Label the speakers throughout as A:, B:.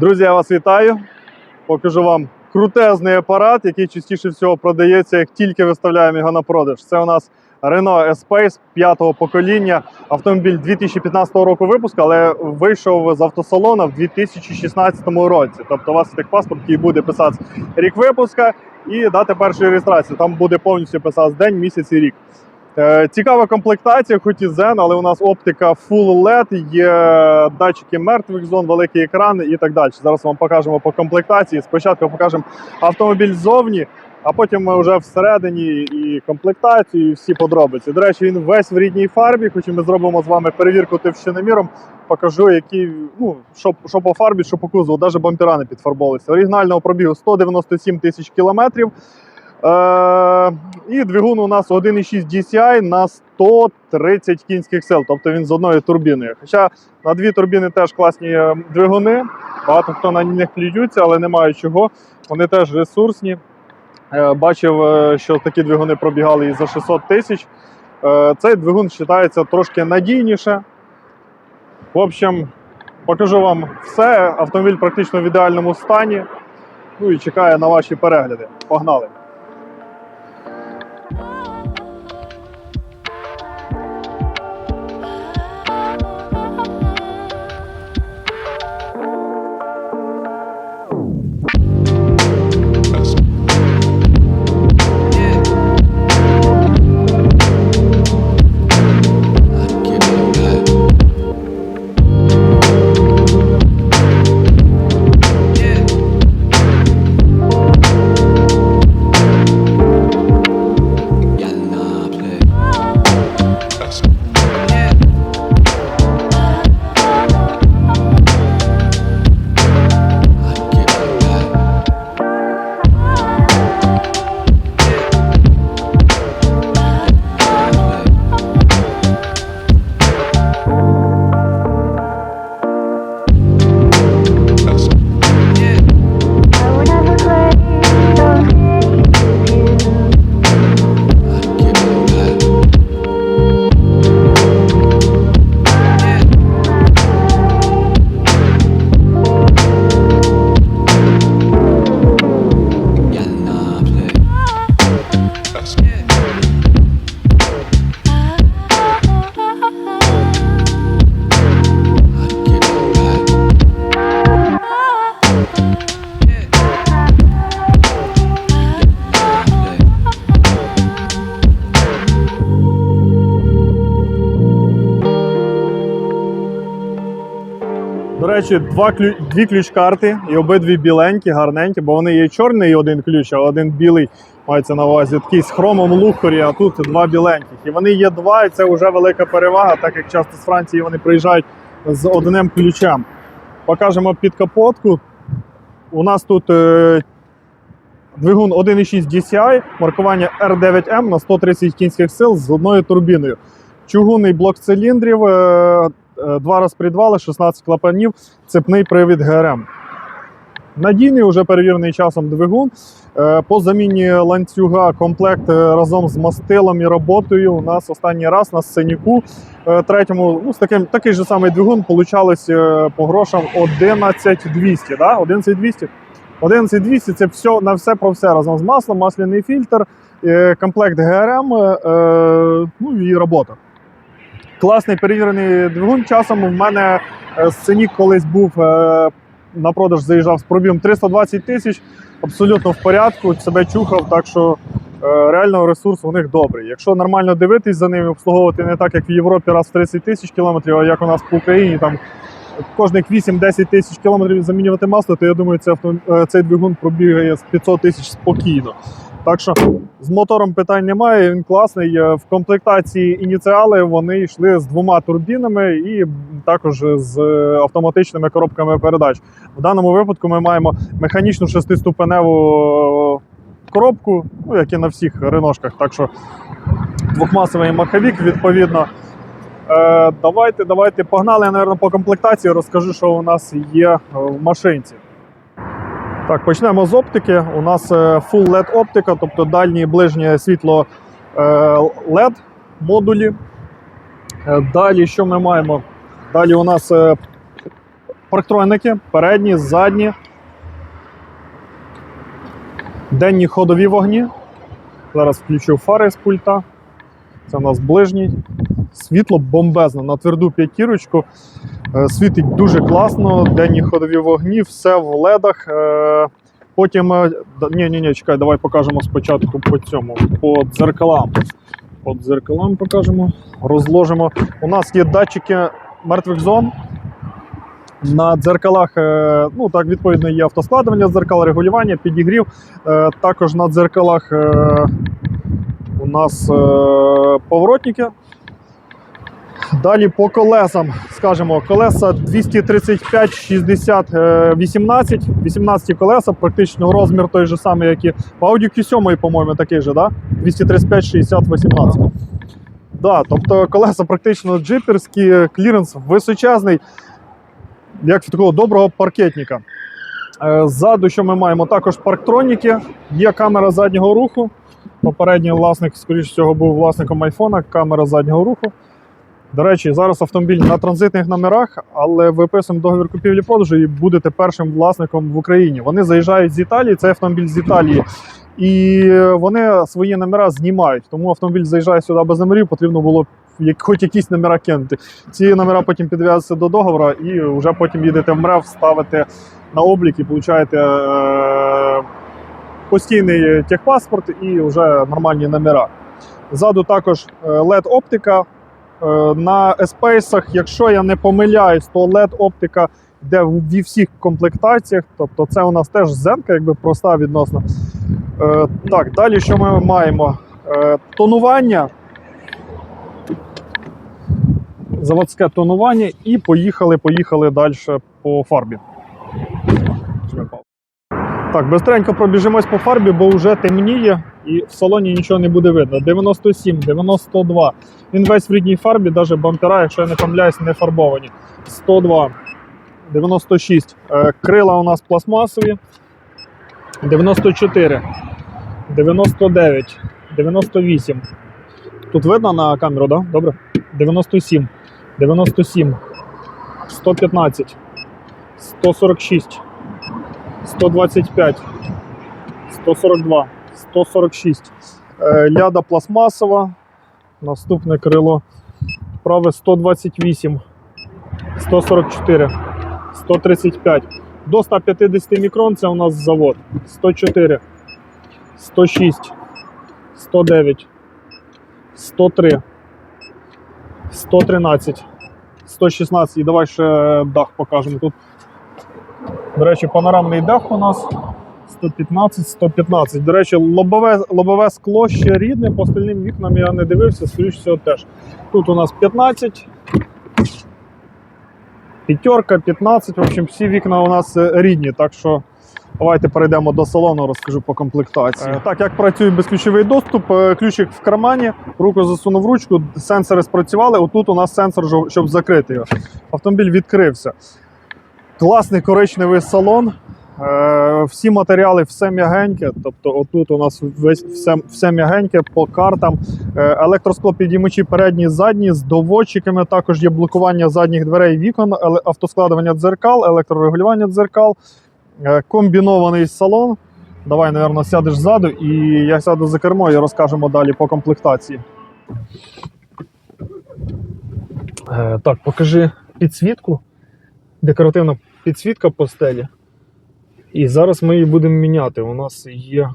A: Друзі, я вас вітаю. Покажу вам крутезний апарат, який частіше всього продається, як тільки виставляємо його на продаж. Це у нас Renault Espace п'ятого покоління. Автомобіль 2015 року випуску, але вийшов з автосалона в 2016 році. Тобто у вас техпаспорт, який буде писати рік випуска і дати першої реєстрації. Там буде повністю писати день, місяць і рік. Е, Цікава комплектація, хоч і Zen, але у нас оптика Full LED, є датчики мертвих зон, великий екран і так далі. Зараз вам покажемо по комплектації. Спочатку покажемо автомобіль ззовні, а потім ми вже всередині і комплектацію, і всі подробиці. До речі, він весь в рідній фарбі, хоч і ми зробимо з вами перевірку товщиноміром. Покажу, які, ну, що, що по фарбі, що по кузову, навіть бампера не підфарбовувалися. Оригінального пробігу 197 тисяч кілометрів. Е, і двигун у нас 1,6 DCI на 130 кінських сил, тобто він з одною турбіною. Хоча на дві турбіни теж класні е, двигуни, багато хто на них плюються, але немає чого. Вони теж ресурсні. Е, Бачив, що такі двигуни пробігали і за 600 тисяч. Цей двигун вважається трошки надійніше. В общем, покажу вам все. Автомобіль практично в ідеальному стані. Ну і чекає на ваші перегляди. Погнали! До речі, два ключ, дві ключ-карти і обидві біленькі, гарненькі, бо вони є чорний один ключ, а один білий мається на увазі такий з хромом лухарі, а тут два біленьких. І вони є два, і це вже велика перевага, так як часто з Франції вони приїжджають з одним ключем. Покажемо під капотку. У нас тут е, двигун 1,6 DCI, маркування R9M на 130 кінських сил з одною турбіною. Чугунний блок циліндрів, е, два розпредвали, 16 клапанів, цепний привід ГРМ. Надійний, вже перевірений часом двигун. Е, По заміні ланцюга комплект е, разом з мастилом і роботою. У нас останній раз на сценіку е, третьому, ну, з таким, такий же самий двигун, получалось е, по грошам 11200. Да? 11200. 11200 це все на все про все разом з маслом, масляний фільтр, е, комплект ГРМ, е, ну і робота. Класний перевірений двигун. Часом в мене е, сценік колись був е, на продаж, заїжджав з пробігом 320 тисяч, абсолютно в порядку, себе чухав, так що е, реально ресурс у них добрий. Якщо нормально дивитись за ними, обслуговувати не так, як в Європі, раз в 30 тисяч кілометрів, а як у нас по Україні, там кожних 8-10 тисяч кілометрів замінювати масло, то я думаю, це авто, цей двигун пробігає з 500 тисяч спокійно. Так що з мотором питань немає, він класний. Е, В комплектації ініціали вони йшли з двома турбінами і також з е, автоматичними коробками передач. В даному випадку ми маємо механічну шестиступеневу е, коробку, ну, як і на всіх реношках. Так що двохмасовий маховік, відповідно. Давайте, давайте погнали. Я, мабуть, по комплектації розкажу, що у нас є в машинці. Так, почнемо з оптики. У нас е, Full LED оптика, тобто дальнє і ближнє світло е, LED модулі. Е, Далі що ми маємо? Далі у нас парктроники, передні, задні, денні ходові вогні. Зараз включу фари з пульта. Це у нас ближній. Світло бомбезне на тверду п'ятірочку. Е, Світить дуже класно, денні ходові вогні, все в ледах. Е, Потім. е, Ні, ні, ні, чекай, давай покажемо спочатку по цьому, по дзеркалам. По дзеркалам покажемо, розложимо. У нас є датчики мертвих зон. На дзеркалах, ну так, відповідно, є автоскладування дзеркал, регулювання, підігрів. Також на дзеркалах у нас поворотники. Далі по колесам, скажімо, колеса 235, 60, е, 18, 18 колеса, практично розмір той же самий, як і в Audi Q7, по-моєму, такий же, да? 235, 60, 18. Да, тобто колеса практично джиперські, кліренс височезний, як в такого доброго паркетника. Е, Ззаду, що ми маємо, також парктроніки, є камера заднього руху. Попередній власник, скоріш всього, був власником айфона, камера заднього руху. До речі, зараз автомобіль на транзитних номерах, але виписуємо договір купівлі-продажу і будете першим власником в Україні. Вони заїжджають з Італії, це автомобіль з Італії, і вони свої номера знімають. Тому автомобіль заїжджає сюди без номерів, потрібно було хоч якісь номера кинути. Ці номера потім підв'язуються до договору і вже потім їдете в МРЕВ, ставите на облік і получаєте е- постійний техпаспорт і вже нормальні номера. Ззаду також е, LED-оптика. Е, На еспейсах, якщо я не помиляюсь, то LED-оптика йде в всіх комплектаціях. Тобто це у нас теж зенка, якби проста відносно. Е, Так, далі що ми маємо? Е, Тонування. Заводське тонування і поїхали, поїхали далі по фарбі. Так, бистренько пробіжимось по фарбі, бо вже темніє і в салоні нічого не буде видно. 97, 92. Він весь в рідній фарбі, навіть бампера, якщо я не помиляюсь, не фарбовані. 102, 96. Е, Крила у нас пластмасові. 94, 99, 98. Тут видно на камеру? Да? Добре? 97, 97, 115, 146. 125, 142, 146. Е, Ляда пластмасова. Наступне крило. Праве 128, 144, 135. До 150 мікрон це у нас завод. 104, 106, 109, 103, 113, 116. І давай ще дах покажемо. Тут до речі, панорамний дах у нас 115, 115. До речі, лобове, лобове скло ще рідне, по остальним вікнам я не дивився, скоріш всього теж. Тут у нас 15. П'ятерка, 15. В общем, всі вікна у нас е, рідні. Так що давайте перейдемо до салону, розкажу по комплектації. Е, так, як працює безключовий доступ, е, ключик в кармані, руку засунув в ручку, сенсори спрацювали. Отут у нас сенсор, щоб закрити його. Автомобіль відкрився. Класний коричневий салон. Е, всі матеріали, все м'ягеньке. Тобто, отут у нас весь все, все м'ягеньке по картам. Е, електросклопідіймачі передні, задні з доводчиками. Також є блокування задніх дверей вікон, автоскладування дзеркал, електрорегулювання дзеркал, е, комбінований салон. Давай, напевно, сядеш ззаду, і я сяду за кермо і розкажемо далі по комплектації. Так, покажи підсвітку. Декоративна підсвітка по стелі. І зараз ми її будемо міняти. У нас є.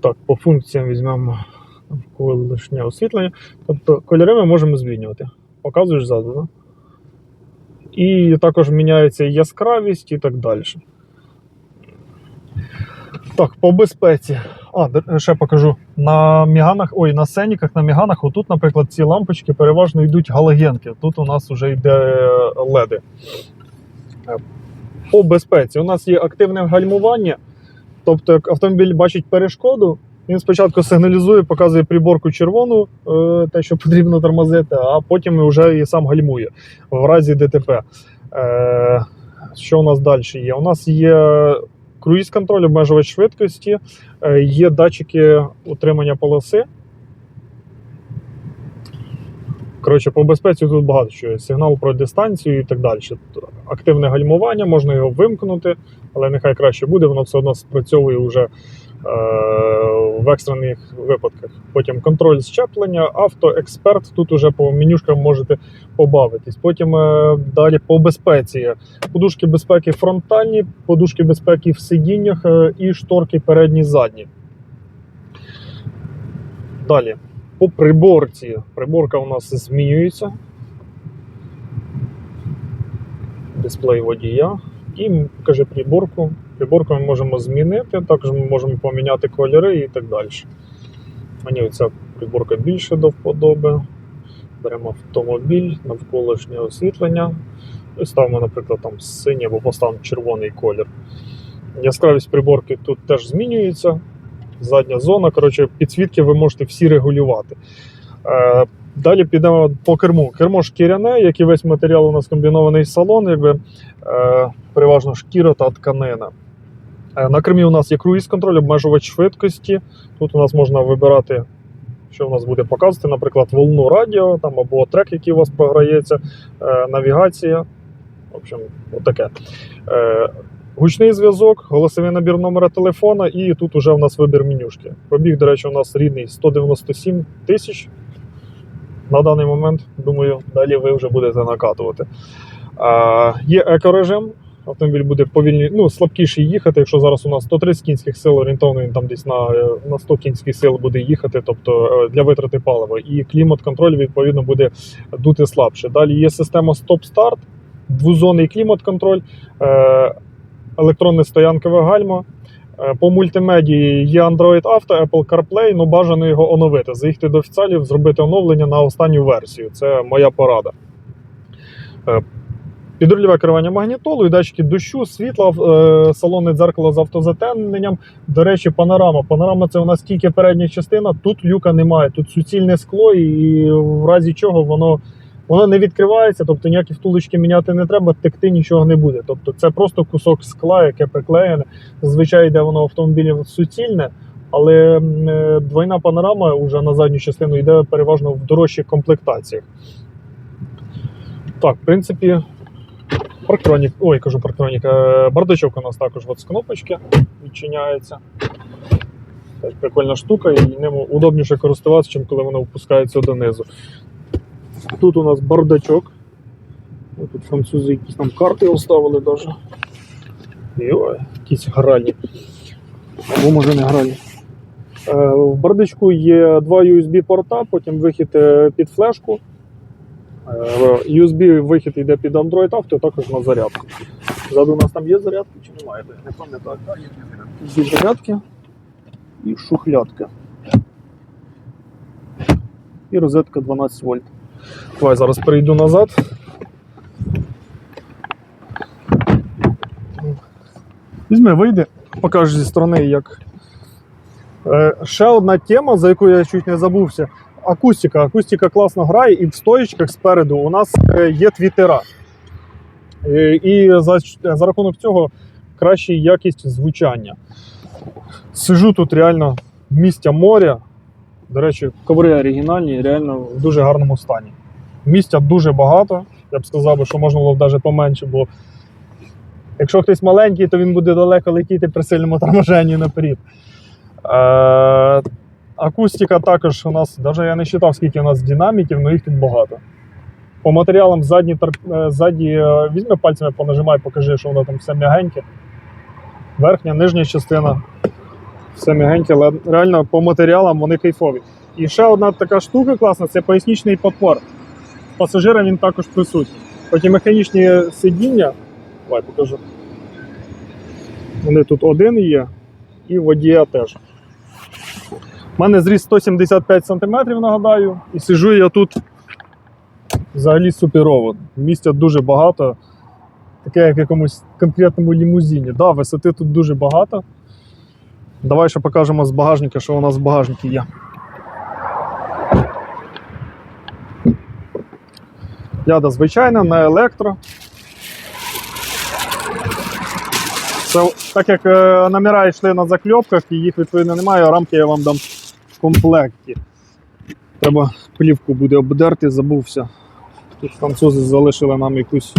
A: Так, по функціям візьмемо навколишнє освітлення. Тобто кольори ми можемо змінювати. Показуєш ззаду? І також міняється яскравість і так далі. Так, по безпеці. А, ще покажу. На міганах, ой, на сеніках, на міганах, отут, наприклад, ці лампочки переважно йдуть галогенки. Тут у нас вже йде леди. По безпеці. У нас є активне гальмування. Тобто, як автомобіль бачить перешкоду, він спочатку сигналізує, показує приборку червону, е, те, що потрібно тормозити, а потім вже і сам гальмує в разі ДТП. Е, Що у нас далі є? У нас є круїз-контроль, обмежувач швидкості, е, є датчики утримання полоси. Коротше, по безпеці тут багато що. є. Сигнал про дистанцію і так далі. Активне гальмування, можна його вимкнути, але нехай краще буде, воно все одно спрацьовує вже е, в екстрених випадках. Потім контроль щеплення, автоексперт. Тут уже по менюшкам можете побавитись. Потім е, далі по безпеці. Подушки безпеки фронтальні, подушки безпеки в сидіннях е, і шторки передні задні. Далі. По приборці. Приборка у нас змінюється. Дисплей водія. І каже приборку. Приборку ми можемо змінити, також ми можемо поміняти кольори і так далі. Мені ця приборка більше до вподоби. Беремо автомобіль, навколишнє освітлення. І ставимо, наприклад, там синій або поставимо червоний колір. Яскравість приборки тут теж змінюється. Задня зона. Коротше, підсвітки ви можете всі регулювати. Е, Далі підемо по керму. Кермо шкіряне, як і весь матеріал у нас комбінований салон, якби е, переважно шкіра та тканина. Е, на кермі у нас є круїз-контроль, обмежувач швидкості. Тут у нас можна вибирати, що в нас буде показувати, наприклад, волну радіо там, або трек, який у вас програється, навігація. В общем, отаке. Гучний зв'язок, голосовий набір номера телефона, і тут уже у нас вибір менюшки. Пробіг, до речі, у нас рідний 197 тисяч. На даний момент, думаю, далі ви вже будете накатувати. А, є екорежим. Автомобіль буде повільні, ну, слабкіший їхати. Якщо зараз у нас 130 кінських сил, орієнтовно він там десь на, на 100 кінських сил буде їхати, тобто е, для витрати палива. І клімат-контроль, відповідно, буде дути слабше. Далі є система стоп-старт, двозонний клімат-контроль, е, електронне стоянкове гальмо. Е, По мультимедії є Android Auto, Apple CarPlay, ну бажано його оновити. Заїхати до офіціалів, зробити оновлення на останню версію. Це моя порада. Е, Підрульове керування магнітолою, датчики дощу, світла, е, салонне дзеркало з автозатемненням. До речі, панорама. Панорама це у нас тільки передня частина, тут люка немає, тут суцільне скло, і в разі чого воно, воно не відкривається, тобто ніякі втулочки міняти не треба, текти нічого не буде. Тобто це просто кусок скла, яке приклеєне. Зазвичай йде воно в автомобілі суцільне, але е, двойна панорама вже на задню частину йде переважно в дорожчих комплектаціях. Так, в принципі, парктронік, ой, кажу парктронік, е, бардачок у нас також от з кнопочки відчиняється. Теж прикольна штука, і ним удобніше користуватися, ніж коли воно опускається донизу. Тут у нас бардачок. Тут французи якісь там карти оставили навіть. Йой, якісь гральні. Або може не гральні. Е, В бардачку є два USB-порта, потім вихід е, під флешку. Е, USB вихід йде під Android Auto, також на зарядку. Ззаду у нас там є зарядки чи немає? Не пам'ятаю. Є дві зарядки і шухлядки. І розетка 12 вольт. Давай зараз перейду назад. Візьми, вийди, покажеш зі сторони, як. Е, ще одна тема, за яку я чуть не забувся. Акустика. Акустика класно грає, і в стоїчках спереду у нас е, є твітера. Е, І за, за рахунок цього краща якість звучання. Сижу тут реально в місті моря. До речі, коври оригінальні, реально в дуже гарному стані. Місця дуже багато. Я б сказав, що можна було б навіть поменше, бо якщо хтось маленький, то він буде далеко летіти при сильному торможенні наперед. Е, акустика також у нас, навіть я не вважав, скільки у нас динаміків, але їх тут багато. По матеріалам задні, е, ззаді е, візьми пальцями, понажимай, покажи, що воно там все м'ягеньке. Верхня, нижня частина. Все м'ягеньке, але реально по матеріалам вони кайфові. І ще одна така штука класна це пояснічний подпор. Пасажирам він також присутній. Потім механічні сидіння. Давай покажу. Вони тут один є, і водія теж. У мене зріст 175 см, нагадаю, і сижу я тут взагалі суперово. Місця дуже багато, таке як в якомусь конкретному лімузині. Да, висоти тут дуже багато. Давай ще покажемо з багажника, що у нас в багажнику є. Яда звичайна, на електро. Це, так як е, номера йшли на закльопках і їх відповідно немає, рамки я вам дам в комплекті. Треба плівку буде обдерти, забувся. Тут французи залишили нам якусь.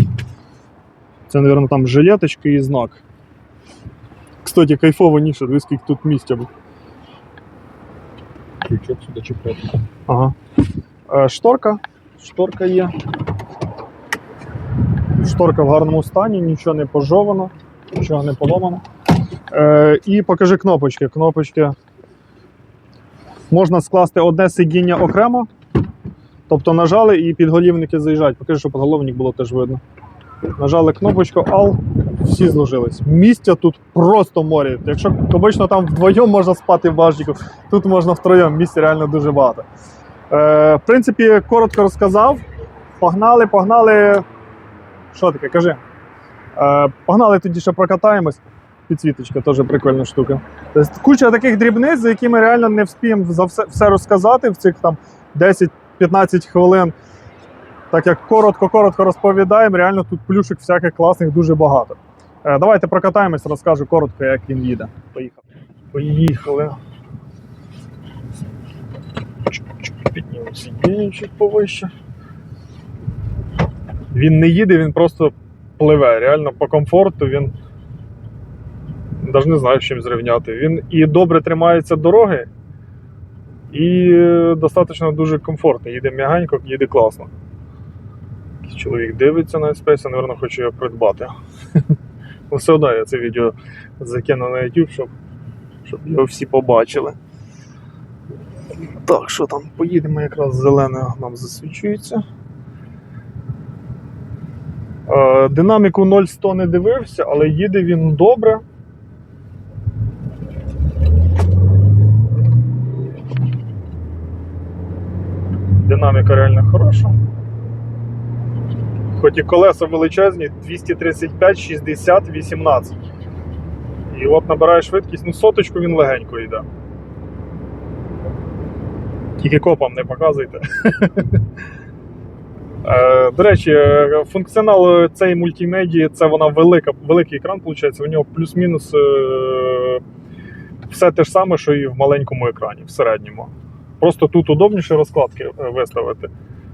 A: Це, мабуть, там жилеточка і знак. Кстати, кайфова ніша, дивись, скільки тут місця.
B: Крючок сюди чіпляти.
A: Ага. Е, шторка. Шторка є. Шторка в гарному стані, нічого не пожовано, нічого не поломано. Е, і покажи кнопочки. Кнопочки можна скласти одне сидіння окремо. Тобто нажали і підголівники заїжджають. Покажи, щоб підголовник було теж видно. Нажали кнопочку Ал, всі зложились. Місця тут просто море. Якщо обично там вдвоєм можна спати в бажніку, тут можна втроєм, місця реально дуже багато. Е, в принципі, коротко розказав. Погнали, погнали. Що таке, кажи. Е, погнали тоді ще прокатаємось. Підсвіточка теж прикольна штука. Тобто, куча таких дрібниць, за якими реально не вспіємо за все, все розказати в цих там 10-15 хвилин. Так як коротко-коротко розповідаємо, реально тут плюшок всяких класних дуже багато. Е, давайте прокатаємось, розкажу коротко, як він їде. Поїхали. Поїхали. Піднімемо сидіння чуть повище. Він не їде, він просто пливе. Реально по комфорту він. Навіть не знаю, з чим зрівняти. Він і добре тримається дороги, і достатньо дуже комфортно. Їде м'ягенько, їде класно. Чоловік дивиться на Space, напевно, хоче його придбати. Ну, Все одно я це відео закину на YouTube, щоб, щоб його всі побачили. Так, що там, поїдемо якраз зелене нам засвічується. Е, Динаміку 0-100 не дивився, але їде він добре. Динаміка реально хороша. Хоч і колеса величезні 235, 60, 18. І от набирає швидкість, ну соточку він легенько йде. Тільки копам не показуйте. Е, До речі, функціонал цієї мультимедії це вона велика, великий екран, виходить. У нього плюс-мінус е, все те ж саме, що і в маленькому екрані, в середньому. Просто тут удобніше розкладки е, виставити.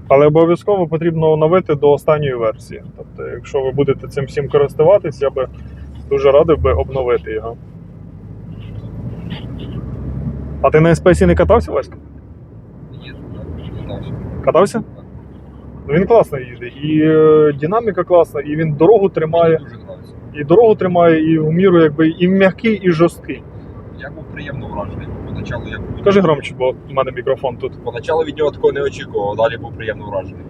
A: Але обов'язково потрібно оновити до останньої версії. Тобто, якщо ви будете цим всім користуватись, я би дуже радив би обновити його. А ти на SP не катався, Васька?
B: Ні, не знався.
A: Катався? Ну, Він класно їде. І е, динаміка класна, і він дорогу тримає, і дорогу тримає, і в міру якби і м'який, і жорсткий.
B: Я був приємно вражений. Поначалу я був
A: Кажи громче, бо в мене мікрофон тут.
B: Поначалу від нього такого не очікував, а далі був приємно вражений.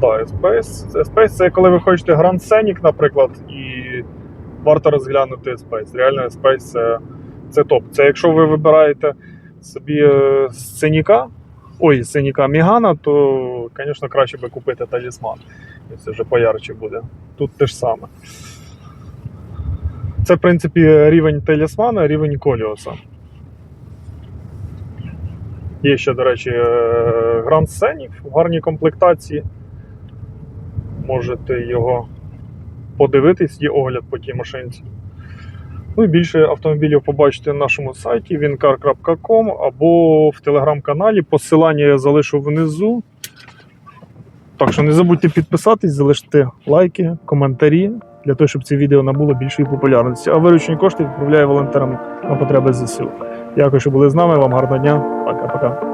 A: Так, Space. Space це коли ви хочете Grand Scenic, наприклад, і варто розглянути Space. Реально, Space це, це топ. Це якщо ви вибираєте собі е, сценіка, ой, сценіка Мігана, то, звісно, краще би купити талісман. Це вже поярче буде. Тут те ж саме. Це, в принципі, рівень талісмана, рівень коліоса. Є ще, до речі, е, Grand в гарній комплектації. Можете його подивитись, є огляд по тій машинці. Ну і більше автомобілів побачите на нашому сайті wincar.com або в телеграм-каналі. Посилання я залишу внизу. Так що не забудьте підписатись, залишити лайки, коментарі для того, щоб це відео набуло більшої популярності. А виручені кошти відправляю волонтерам на потреби ЗСУ. Дякую, що були з нами. Вам гарного дня. Пока-пока.